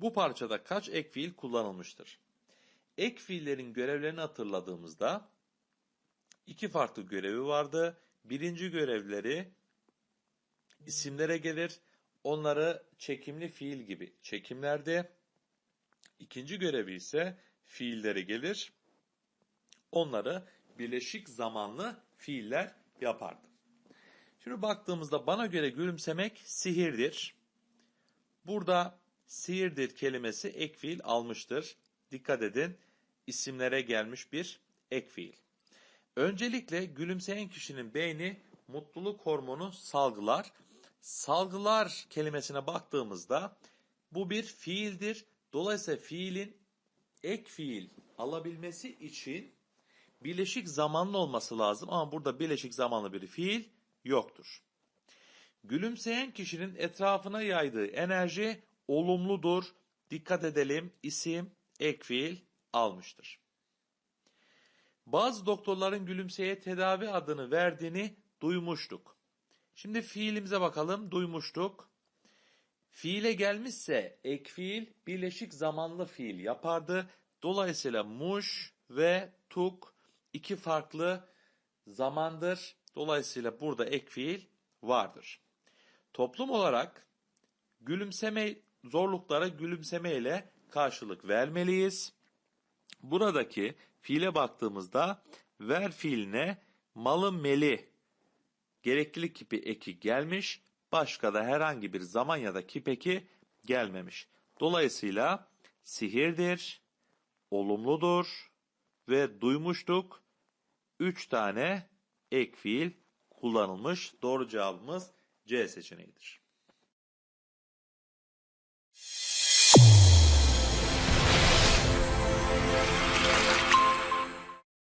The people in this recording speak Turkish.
Bu parçada kaç ek fiil kullanılmıştır? Ek fiillerin görevlerini hatırladığımızda iki farklı görevi vardı. Birinci görevleri isimlere gelir. Onları çekimli fiil gibi çekimlerdi. İkinci görevi ise fiillere gelir. Onları birleşik zamanlı fiiller yapardı. Şimdi baktığımızda bana göre gülümsemek sihirdir. Burada sihirdir kelimesi ek fiil almıştır. Dikkat edin isimlere gelmiş bir ek fiil. Öncelikle gülümseyen kişinin beyni mutluluk hormonu salgılar. Salgılar kelimesine baktığımızda bu bir fiildir. Dolayısıyla fiilin ek fiil alabilmesi için birleşik zamanlı olması lazım ama burada birleşik zamanlı bir fiil yoktur. Gülümseyen kişinin etrafına yaydığı enerji olumludur. Dikkat edelim isim ek fiil almıştır. Bazı doktorların gülümseye tedavi adını verdiğini duymuştuk. Şimdi fiilimize bakalım duymuştuk. Fiile gelmişse ek fiil birleşik zamanlı fiil yapardı. Dolayısıyla muş ve tuk iki farklı zamandır. Dolayısıyla burada ek fiil vardır. Toplum olarak gülümseme zorluklara gülümseme ile karşılık vermeliyiz. Buradaki fiile baktığımızda ver fiiline malı meli gereklilik kipi eki gelmiş. Başka da herhangi bir zaman ya da kip eki gelmemiş. Dolayısıyla sihirdir, olumludur ve duymuştuk. Üç tane ek fiil kullanılmış. Doğru cevabımız C seçeneğidir.